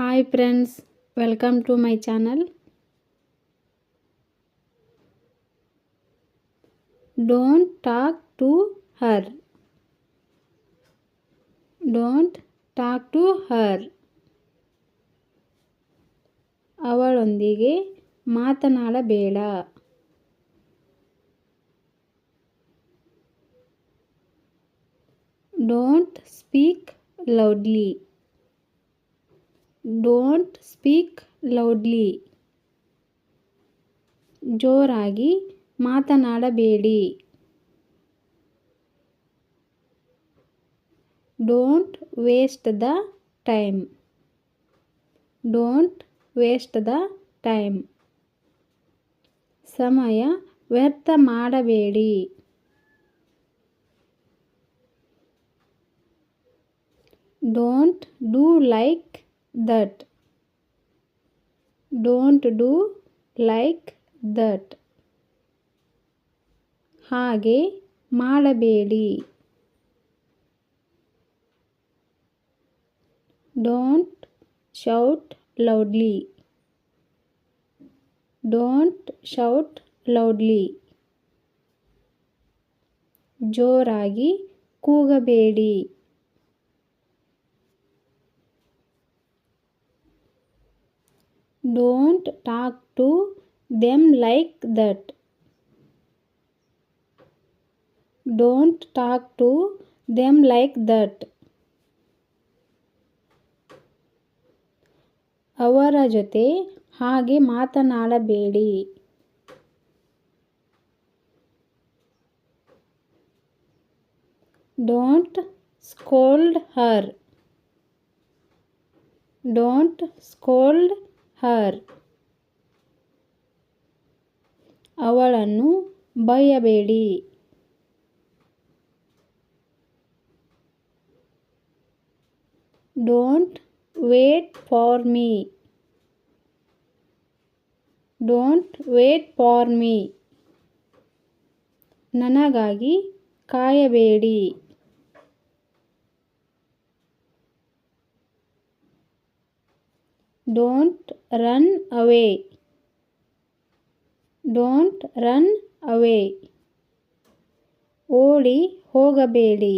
Hi friends welcome to my channel don't talk to her don't talk to her ಅವಳೊಂದಿಗೆ ಮಾತನಾಡಬೇಡ. Don't speak loudly don't speak loudly ಜೋರಾಗಿ ಮಾತನಾಡಬೇಡಿ. Don't waste the time don't waste the time ಸಮಯ ವ್ಯರ್ಥ ಮಾಡಬೇಡಿ. Don't do like that don't do like that ಹಾಗೆ ಮಾಡಬೇಡಿ. Don't shout loudly don't shout loudly ಜೋರಾಗಿ ಕೂಗಬೇಡಿ. Don't talk to them like that don't talk to them like that ಅವರ ಜೊತೆ ಹಾಗೆ ಮಾತನಾಡಬೇಡಿ. Don't scold her don't scold her. ಅವಳನ್ನು ಬಯ್ಯಬೇಡಿ don't wait for me. Don't wait for me. ನನಗಾಗಿ ಕಾಯಬೇಡಿ. Don't run away don't run away ಓಡಿ ಹೋಗಬೇಡಿ.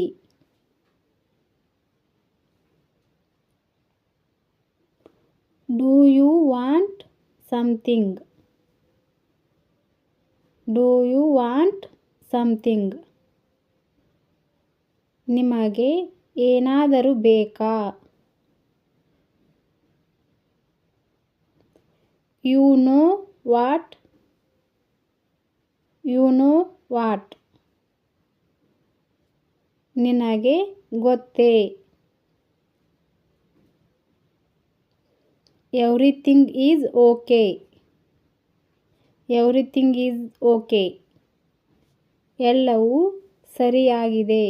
Do you want something do you want something ನಿಮಗೆ ಏನಾದರೂ ಬೇಕಾ? You know what you know what ನಿನಗೆ ಗೊತ್ತೇ? Everything is okay everything is okay ಎಲ್ಲವೂ ಸರಿಯಾಗಿದೆ.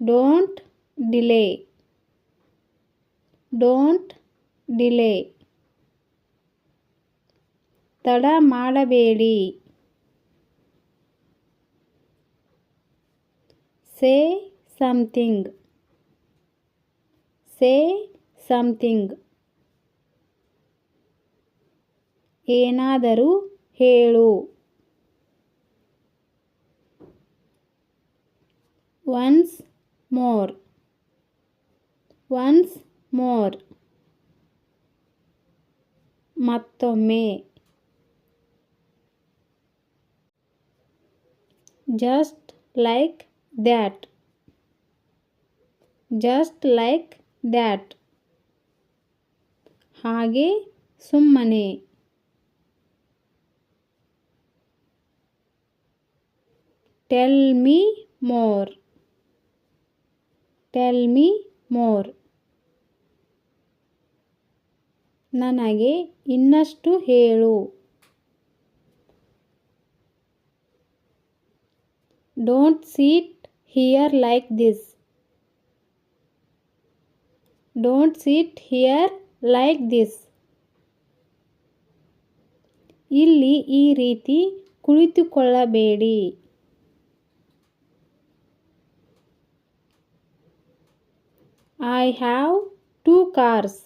Don't delay don't delay. ತಡ ಮಾಡಬೇಡಿ. Say something. Say something. ಏನಾದರೂ ಹೇಳು. Once more. Once more. ಮತ್ತೊಮ್ಮೆ. Just like that just like that ಹಾಗೆ ಸುಮ್ಮನೆ. Tell me more tell me more ನನಗೆ ಇನ್ನಷ್ಟು ಹೇಳು. Don't seat here like this don't seat here like this ಇಲ್ಲಿ ಈ ರೀತಿ ಕುಳಿತುಕೊಳ್ಳಬೇಡಿ. I have two cars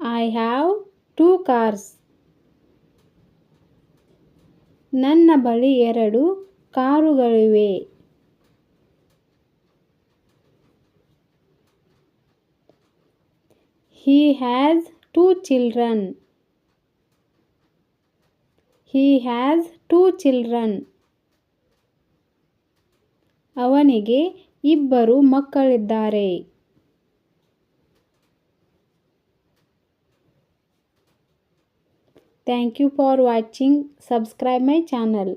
I have two cars ನನ್ನ ಬಳಿ ಎರಡು ಕಾರುಗಳಿವೆ. He has two children he has two children ಅವನಿಗೆ ಇಬ್ಬರು ಮಕ್ಕಳಿದ್ದಾರೆ. Thank you for watching subscribe my channel